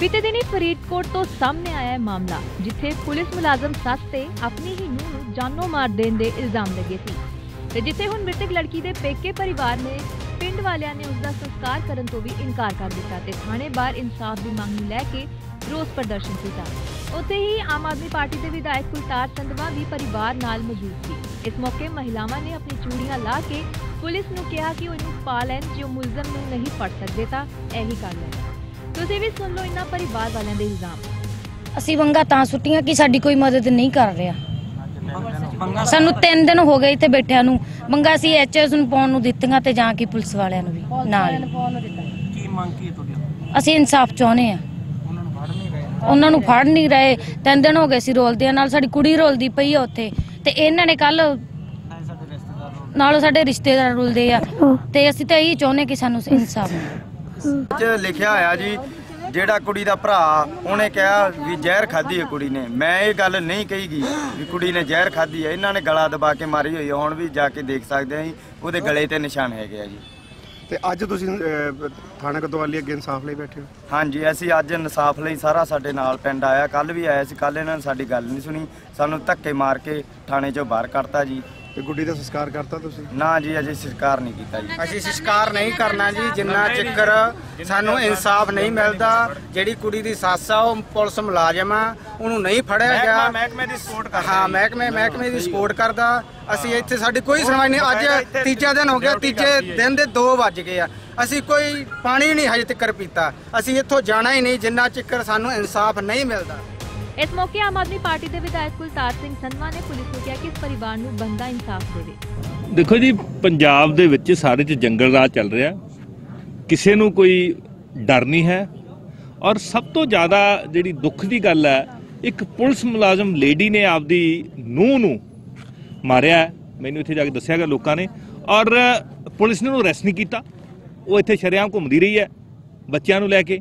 ਬੀਤੇ ਦਿਨੀ ਫਰੀਦਕੋਟ ਤੋਂ ਸਾਹਮਣੇ ਆਇਆ ਹੈ ਮਾਮਲਾ, ਜਿੱਥੇ ਪੁਲਿਸ ਮੁਲਾਜ਼ਮ ਸੱਸ ਤੇ ਆਪਣੀ ਹੀ ਨੂੰਹ ਨੂੰ ਜਾਨੋਂ ਮਾਰ ਦੇਣ ਦੇ ਇਲਜ਼ਾਮ ਲੱਗੇ ਸੀ। ਤੇ ਜਿੱਥੇ ਹੁਣ ਮ੍ਰਿਤਕ ਲੜਕੀ ਦੇ ਪੇਕੇ ਪਰਿਵਾਰ ਨੇ ਪਿੰਡ ਵਾਲਿਆਂ ਨੇ ਉਸ ਦਾ ਸੰਸਕਾਰ ਕਰਨ ਤੋਂ ਵੀ ਇਨਕਾਰ ਕਰ ਦਿੱਤਾ ਤੇ ਥਾਣੇ ਬਾਹਰ ਇਨਸਾਫ ਦੀ ਮੰਗ ਨੂੰ ਲੈ ਕੇ ਰੋਸ ਪ੍ਰਦਰਸ਼ਨ ਕੀਤਾ। ਉੱਥੇ ਹੀ ਆਮ ਆਦਮੀ ਪਾਰਟੀ ਦੇ ਵਿਧਾਇਕ ਕੁਲਤਾਰ ਸੰਧਵਾ ਵੀ ਪਰਿਵਾਰ ਨਾਲ ਮੌਜੂਦ ਸੀ। ਇਸ ਮੌਕੇ ਮਹਿਲਾਵਾਂ ਨੇ ਆਪਣੀ ਚੂੜੀਆਂ ਲਾ ਕੇ ਪੁਲਿਸ ਨੂੰ ਕਿਹਾ ਕਿ ਉਹ ਇਹਨੂੰ ਪਾ ਲੈਣ, ਜੇ ਉਹ ਮੁਲਜ਼ਮ ਨੂੰ ਨਹੀਂ ਫੜ ਸਕਦੇ ਤਾਂ ਇਹੀ ਕਰ ਲੈਣ। ਤੁਸੀਂ ਵੀ ਸੁਣ ਲਓ ਇਹਨਾਂ ਪਰਿਵਾਰ ਵਾਲਿਆਂ ਦੇ ਇਲਜ਼ਾਮ। ਅਸੀਂ ਵੰਗਾ ਤਾਂ ਸੁੱਟੀਆਂ ਕਿ ਸਾਡੀ ਕੋਈ ਮਦਦ ਨਹੀਂ ਕਰ ਰਿਹਾ। ਸਾਨੂੰ 3 ਦਿਨ ਹੋ ਗਏ ਇੱਥੇ ਬੈਠਿਆਂ ਨੂੰ। ਵੰਗਾ ਅਸੀਂ ਐਚਐਸ ਨੂੰ ਪਾਉਣ ਨੂੰ ਦਿੱਤੀਆਂ ਤੇ ਜਾਂ ਕਿ ਪੁਲਿਸ ਵਾਲਿਆਂ ਨੂੰ ਵੀ ਨਾਲ। ਕੀ ਮੰਗ ਕੀ ਹੈ ਤੁਹਾਡੀ? ਅਸੀਂ ਇਨਸਾਫ ਚਾਹੁੰਦੇ ਆ ਉਹਨਾਂ ਨੂੰ ਫੜ ਨਹੀਂ ਰਹੇ? ਉਹਨਾਂ ਨੂੰ ਫੜ ਨਹੀਂ ਰਹੇ। ਤਿੰਨ ਦਿਨ ਹੋ ਗਏ ਸੀ ਰੋਲਦਿਆਂ ਨਾਲ। ਸਾਡੀ ਕੁੜੀ ਰੋਲਦੀ ਪਈ ਆ ਉੱਥੇ। ਤੇ ਇਹਨਾਂ ਨੇ ਕੱਲ ਨਾਲ ਸਾਡੇ ਰਿਸ਼ਤੇਦਾਰ ਰੁਲਦੇ। ਆ। ਤੇ ਅਸੀਂ ਤਾਂ ਇਹੀ ਚਾਹੁੰਦੇ ਕਿ ਸਾਨੂੰ ਇਨਸਾਫ ਚ ਲਿਖਿਆ ਹੋਇਆ ਜੀ ਜਿਹੜਾ ਕੁੜੀ ਦਾ ਭਰਾ ਉਹਨੇ ਕਿਹਾ ਵੀ ਜ਼ਹਿਰ ਖਾਧੀ ਹੈ ਕੁੜੀ ਨੇ। ਮੈਂ ਇਹ ਗੱਲ ਨਹੀਂ ਕਹੀਗੀ ਵੀ ਕੁੜੀ ਨੇ ਜ਼ਹਿਰ ਖਾਧੀ ਹੈ। ਇਹਨਾਂ ਨੇ ਗਲਾ ਦਬਾ ਕੇ ਮਾਰੀ ਹੋਈ ਹੈ। ਹੁਣ ਵੀ ਜਾ ਕੇ ਦੇਖ ਸਕਦੇ ਆ ਜੀ ਉਹਦੇ ਗਲੇ ਤੇ ਨਿਸ਼ਾਨ ਹੈਗੇ ਆ ਜੀ। ਤੇ ਅੱਜ ਤੁਸੀਂ ਅਹ, ਥਾਣਾ ਕਤਵਾਲੀ ਅੱਗੇ ਇਨਸਾਫ ਲਈ ਬੈਠੇ ਹੋ? ਹਾਂਜੀ ਅਸੀਂ ਅੱਜ ਇਨਸਾਫ ਲਈ ਸਾਰਾ ਸਾਡੇ ਨਾਲ ਪਿੰਡ ਆਇਆ। ਕੱਲ ਵੀ ਆਇਆ ਸੀ। ਕੱਲ ਇਹਨਾਂ ਨੇ ਸਾਡੀ ਗੱਲ ਨਹੀਂ ਸੁਣੀ। ਸਾਨੂੰ ਧੱਕੇ ਮਾਰ ਕੇ ਥਾਣੇ ਚੋਂ ਬਾਹਰ ਕੱਢਤਾ ਜੀ। ਤੇ ਗੁੱਡੀ ਦਾ ਸੰਸਕਾਰ ਕਰਤਾ ਤੁਸੀਂ? ਨਾ ਜੀ ਅਜੇ ਸਰਕਾਰ ਨਹੀਂ ਕੀਤਾ ਜੀ। ਅਸੀਂ ਸੰਸਕਾਰ ਨਹੀਂ ਕਰਨਾ ਜੀ ਜਿੰਨਾ ਚਿਕਰ ਸਾਨੂੰ ਇਨਸਾਫ ਨਹੀਂ ਮਿਲਦਾ ਜਿਹੜੀ ਕੁੜੀ ਦੀ ਸੱਸ ਆ ਉਹ ਪੁਲਿਸ ਮੁਲਾਜ਼ਮ ਆ ਉਹਨੂੰ ਨਹੀਂ ਫੜਿਆ ਗਿਆ। ਮਹਿਕਮੇ ਦੀ ਸਪੋਰਟ ਕਰਦਾ ਹਾਂ ਮਹਿਕਮੇ ਮਹਿਕਮੇ ਦੀ ਸਪੋਰਟ ਕਰਦਾ। ਅਸੀਂ ਇੱਥੇ ਸਾਡੀ ਕੋਈ ਸੁਣਵਾਈ ਨਹੀਂ। ਅੱਜ ਤੀਜਾ ਦਿਨ ਹੋ ਗਿਆ ਤੀਜੇ ਦਿਨ ਦੇ 2 ਵੱਜ ਗਏ ਆ। ਅਸੀਂ ਕੋਈ ਪਾਣੀ ਨਹੀਂ ਹਜੇ ਤੱਕ ਪੀਤਾ। ਅਸੀਂ ਇੱਥੋਂ ਜਾਣਾ ਹੀ ਨਹੀਂ ਜਿੰਨਾ ਚਿਕਰ ਸਾਨੂੰ ਇਨਸਾਫ ਨਹੀਂ ਮਿਲਦਾ। ਇਸ ਮੌਕੇ ਆਮ ਆਦਮੀ ਪਾਰਟੀ ਦੇ ਵਿਧਾਇਕ ਕੁਲਤਾਰ ਸਿੰਘ ਸੰਧਵਾ ਨੇ ਪੁਲਿਸ ਨੂੰ ਕਿਹਾ ਕਿ ਇਸ ਪਰਿਵਾਰ ਨੂੰ ਬੰਦਾ ਇਨਸਾਫ ਦੇਵੇ। ਦੇਖੋ ਜੀ, ਪੰਜਾਬ ਦੇ ਵਿੱਚ ਸਾਰੇ 'ਚ ਜੰਗਲ ਰਾਜ ਚੱਲ ਰਿਹਾ। ਕਿਸੇ ਨੂੰ ਕੋਈ ਡਰ ਨਹੀਂ ਹੈ। ਔਰ ਸਭ ਤੋਂ ਜ਼ਿਆਦਾ ਜਿਹੜੀ ਦੁੱਖ ਦੀ ਗੱਲ ਹੈ, ਇੱਕ ਪੁਲਿਸ ਮੁਲਾਜ਼ਮ ਲੇਡੀ ਨੇ ਆਪਦੀ ਨੂੰਹ ਨੂੰ ਮਾਰਿਆ ਮੈਨੂੰ ਇੱਥੇ ਜਾ ਕੇ ਦੱਸਿਆ ਗਿਆ ਲੋਕਾਂ ਨੇ। ਔਰ ਪੁਲਿਸ ਨੇ ਉਹਨੂੰ ਅਰੈਸਟ ਨਹੀਂ ਕੀਤਾ। ਉਹ ਇੱਥੇ ਸ਼ਰੇਆਮ ਘੁੰਮਦੀ ਰਹੀ ਹੈ ਬੱਚਿਆਂ ਨੂੰ ਲੈ ਕੇ।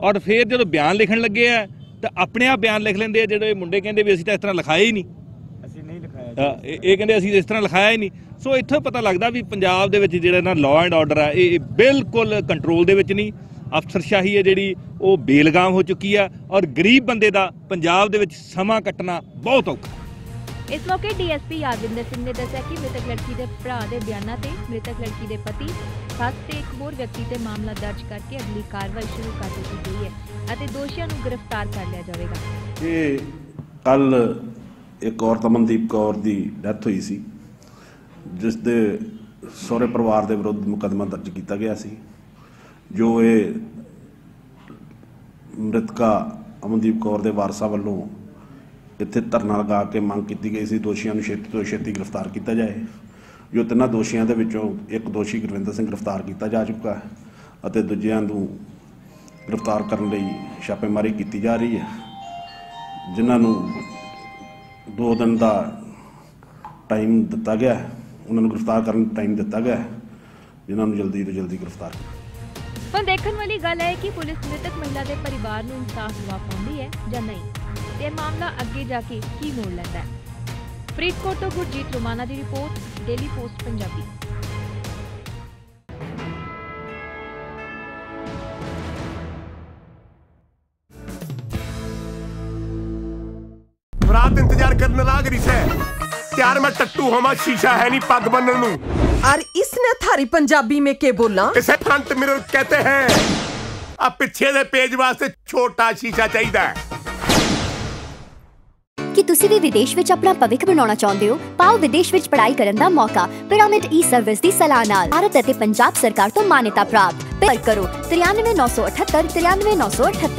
ਔਰ ਫਿਰ ਜਦੋਂ ਬਿਆਨ ਲਿਖਣ ਲੱਗੇ ਆ ਤਾਂ ਆਪਣੇ ਆਪ ਬਿਆਨ ਲਿਖ ਲੈਂਦੇ ਆ ਜਿਹੜੇ ਮੁੰਡੇ ਕਹਿੰਦੇ ਵੀ ਅਸੀਂ ਤਾਂ ਇਸ ਤਰ੍ਹਾਂ ਲਿਖਾਇਆ ਹੀ ਨਹੀਂ। ਅਸੀਂ ਨਹੀਂ ਲਿਖਾਇਆ ਅ, ਇਹ ਕਹਿੰਦੇ ਅਸੀਂ ਇਸ ਤਰ੍ਹਾਂ ਲਿਖਾਇਆ ਹੀ ਨਹੀਂ। ਸੋ ਇੱਥੋਂ ਪਤਾ ਲੱਗਦਾ ਵੀ ਪੰਜਾਬ ਦੇ ਵਿੱਚ ਜਿਹੜਾ ਨਾ ਲਾਅ ਐਂਡ ਆਰਡਰ ਆ ਇਹ ਇਹ ਬਿਲਕੁਲ ਕੰਟਰੋਲ ਦੇ ਵਿੱਚ ਨਹੀਂ। ਅਫਸਰਸ਼ਾਹੀ ਹੈ ਜਿਹੜੀ ਉਹ ਬੇਲਗਾਮ ਹੋ ਚੁੱਕੀ ਆ ਔਰ ਗਰੀਬ ਬੰਦੇ ਦਾ ਪੰਜਾਬ ਦੇ ਵਿੱਚ ਸਮਾਂ ਕੱਟਣਾ ਬਹੁਤ ਔਖਾ। ਇਸ ਮੌਕੇ ਡੀਐਸਪੀ ਯਾਦਵਿੰਦਰ ਸਿੰਘ ਨੇ ਦੱਸਿਆ ਕਿ ਮ੍ਰਿਤਕ ਲੜਕੀ ਦੇ ਭਰਾ ਦੇ ਬਿਆਨਾਂ ਤੇ ਮ੍ਰਿਤਕ ਲੜਕੀ ਦੇ ਪਤੀ ਸੱਸ ਤੇ ਇੱਕ ਹੋਰ ਵਿਅਕਤੀ ਤੇ ਮਾਮਲਾ ਦਰਜ ਕਰਕੇ ਅਗਲੀ ਕਾਰਵਾਈ ਸ਼ੁਰੂ ਕਰ ਦਿੱਤੀ ਗਈ ਹੈ। ਅਤੇ ਦੋਸ਼ੀਆਂ ਨੂੰ ਗ੍ਰਿਫਤਾਰ ਕਰ ਲਿਆ ਜਾਵੇਗਾ। ਇਹ ਕੱਲ ਇੱਕ ਔਰਤ ਅਮਨਦੀਪ ਕੌਰ ਦੀ ਡੈਥ ਹੋਈ ਸੀ, ਜਿਸ ਦੇ ਸਹੁਰੇ ਪਰਿਵਾਰ ਦੇ ਵਿਰੁੱਧ ਮੁਕੱਦਮਾ ਦਰਜ ਕੀਤਾ ਗਿਆ ਸੀ, ਜੋ ਇਹ ਮ੍ਰਿਤਕਾ ਅਮਨਦੀਪ ਕੌਰ ਦੇ ਵਾਰਸਾਂ ਵੱਲੋਂ ਇੱਥੇ ਧਰਨਾ ਲਗਾ ਕੇ ਮੰਗ ਕੀਤੀ ਗਈ ਸੀ, ਦੋਸ਼ੀਆਂ ਨੂੰ ਛੇਤੀ ਤੋਂ ਛੇਤੀ ਗ੍ਰਿਫਤਾਰ ਕੀਤਾ ਜਾਏ, ਜੋ ਤਿੰਨਾਂ ਦੋਸ਼ੀਆਂ ਦੇ ਵਿੱਚੋਂ ਇੱਕ ਦੋਸ਼ੀ ਗੁਰਵਿੰਦਰ ਸਿੰਘ ਗ੍ਰਿਫਤਾਰ ਕੀਤਾ ਜਾ ਚੁੱਕਾ ਹੈ ਅਤੇ ਦੂਜਿਆਂ ਨੂੰ ਗ੍ਰਿਫਤਾਰ ਕਰਨ ਲਈ ਛਾਪੇਮਾਰੀ ਕੀਤੀ ਜਾ ਰਹੀ ਹੈ, ਜਿਨ੍ਹਾਂ ਨੂੰ ਦੋ ਦਿਨ ਦਾ ਟਾਈਮ ਦਿੱਤਾ ਗਿਆ ਹੈ। ਉਹਨਾਂ ਨੂੰ ਗ੍ਰਿਫਤਾਰ ਕਰਨ ਦਾ ਟਾਈਮ ਦਿੱਤਾ ਗਿਆ ਹੈ, ਜਿਨ੍ਹਾਂ ਨੂੰ ਜਲਦੀ ਤੋਂ ਜਲਦੀ ਗ੍ਰਿਫਤਾਰ ਕੀਤਾ ਹੁਣ ਦੇਖਣ ਵਾਲੀ ਗੱਲ ਹੈ ਕਿ ਪੁਲਿਸ ਮ੍ਰਿਤਕ ਮਹਿਲਾ ਦੇ ਪਰਿਵਾਰ ਨੂੰ ਇਨਸਾਫ ਦਿਵਾ ਪਾਉਂਦੀ ਹੈ ਜਾਂ ਨਹੀਂ ਤੇ ਇਹ ਮਾਮਲਾ ਅੱਗੇ ਜਾ ਕੇ ਕੀ ਮੋੜ ਲੈਂਦਾ ਹੈ। ਫਰੀਦਕੋਟ ਤੋਂ ਗੁਰਜੀਤ ਰੋਮਾਨਾ ਦੀ ਰਿਪੋਰਟ ਡੇਲੀ ਪੋਸਟ ਪੰਜਾਬੀ। रात इंतजार करने लाग रही से त्यार मैं टट्टू होमा शीशा है नहीं पग बनने नू और इसने थारी पंजाबी में के बोला इसे फ्रंट मिरर कहते हैं अब पीछे दे पेज वास्ते छोटा शीशा चाहिए ਕੀ ਤੁਸੀਂ ਵੀ ਵਿਦੇਸ਼ ਵਿੱਚ ਆਪਣਾ ਭਵਿੱਖ ਬਣਾਉਣਾ ਚਾਹੁੰਦੇ ਹੋ ਪਾਓ ਵਿਦੇਸ਼ ਵਿੱਚ ਪੜ੍ਹਾਈ ਕਰਨ ਦਾ ਮੌਕਾ ਪਿਰਾਮਿਡ ਈ ਸਰਵਿਸ ਦੀ ਸਲਾਹ ਨਾਲ ਭਾਰਤ ਅਤੇ ਪੰਜਾਬ ਸਰਕਾਰ ਤੋਂ ਮਾਨਤਾ ਪ੍ਰਾਪਤ ਪਰ ਕਰੋ 93978 93978